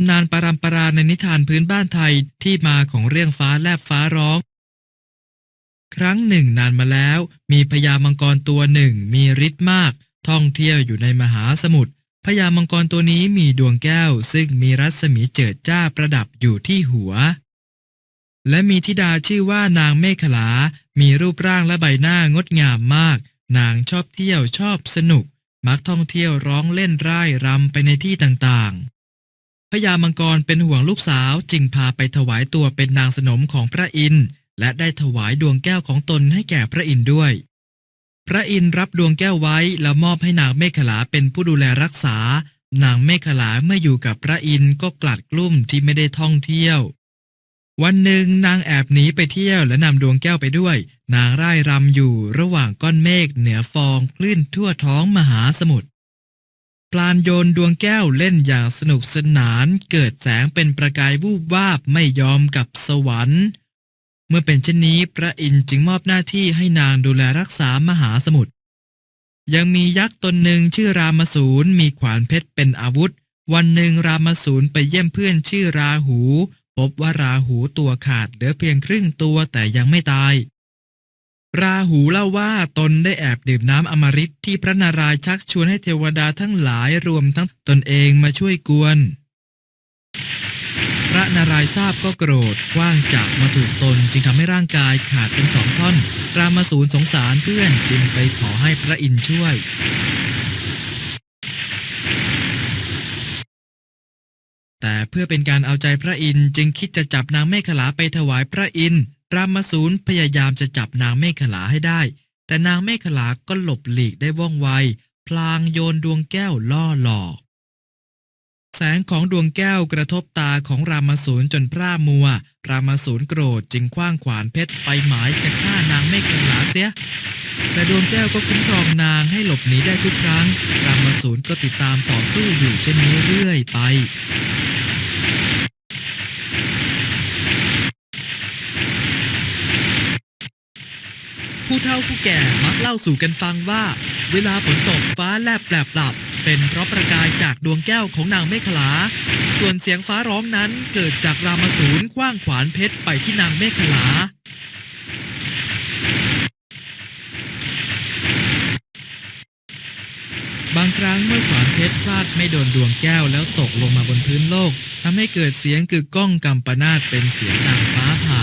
ำนานปรำปราในนิทานพื้นบ้านไทยที่มาของเรื่องฟ้าแลบฟ้าร้อง ครั้งหนึ่งนานมาแล้ว มีพญามังกรตัวหนึ่งมีฤทธิ์มาก ท่องเที่ยวอยู่ในมหาสมุทรพญามังกรตัวนี้มีดวงแก้ว ซึ่งมีรัศมีเจิดจ้าประดับอยู่ที่หัว และมีธิดาชื่อว่านางเมขลา มีรูปร่างและใบหน้างดงามมาก นางชอบเที่ยวชอบสนุก มักท่องเที่ยวร้องเล่นร่ายรำไปในที่ต่าง ๆพญามังกรเป็นห่วงลูกสาวจึงพาไปถวายตัวเป็นนางสนมของพระอินทร์และได้ถวายดวงแก้วของตนให้แก่พระอินทร์ด้วย พระอินทร์รับดวงแก้วไว้แล้วมอบให้นางเมขลาเป็นผู้ดูแลรักษา นางเมขลาเมื่ออยู่กับพระอินทร์ก็กลัดกลุ้มที่ไม่ได้ท่องเที่ยว วันหนึ่งนางแอบหนีไปเที่ยวและนำดวงแก้วไปด้วย นางร่ายรำอยู่ระหว่างก้อนเมฆเหนือฟองคลื่นทั่วท้องมหาสมุทร ปลานโยนดวงแก้วเล่นอย่างสนุกสนาน เกิดแสงเป็นประกายวูบวาบไม่ยอมกับสวรรค์ เมื่อเป็นเช่นนี้พระอินทร์จึงมอบหน้าที่ให้นางดูแลรักษามหาสมุทรยังมียักษ์ตนหนึ่งชื่อรามสูรมีขวานเพชรเป็นอาวุธ วันหนึ่งรามสูรไปเยี่ยมเพื่อนชื่อราหู พบว่าราหูตัวขาดเหลือเพียงครึ่งตัวแต่ยังไม่ตาย ราหูเล่าว่าตนได้แอบดื่มน้ำอมฤตที่พระนารายณ์ชักชวนให้เทวดาทั้งหลายรวมทั้งตนเองมาช่วยกวน พระนารายณ์ทราบก็โกรธว้างจากมาถูกตนจึงทำให้ร่างกายขาดเป็นสองท่อน รามาสูรสงสารเพื่อนจึงไปขอให้พระอินทร์ช่วยแต่เพื่อเป็นการเอาใจพระอินทร์จึงคิดจะจับนางเมฆขลาไปถวายพระอินทร์ รามาสูรพยายามจะจับนางเมฆขลาให้ได้ แต่นางเมฆขลาก็หลบหลีกได้ว่องไว พลางโยนดวงแก้วล่อหลอก แสงของดวงแก้วกระทบตาของรามาสูรจนพร่ามัว รามาสูรโกรธจึงคว้างขวานเพชรไปหมายจะฆ่านางเมฆขลาเสีย แต่ดวงแก้วก็คุ้มครองนางให้หลบหนีได้ทุกครั้ง รามาสูรก็ติดตามต่อสู้อยู่เช่นนี้เรื่อยไป ผู้เฒ่าผู้แก่มักเล่าสู่กันฟังว่า เวลาฝนตกฟ้าแลบแปลบปรับ เป็นเพราะประกายจากดวงแก้วของนางเมขลา ส่วนเสียงฟ้าร้องนั้นเกิดจากรามาสูรคว้างขวานเพชรไปที่นางเมขลาบางครั้งเมื่อขวานเพชรพลาดไม่โดนดวงแก้วแล้วตกลงมาบนพื้นโลกทำให้เกิดเสียงกึกก้องกำปนาตเป็นเสียงดังฟ้าผ่า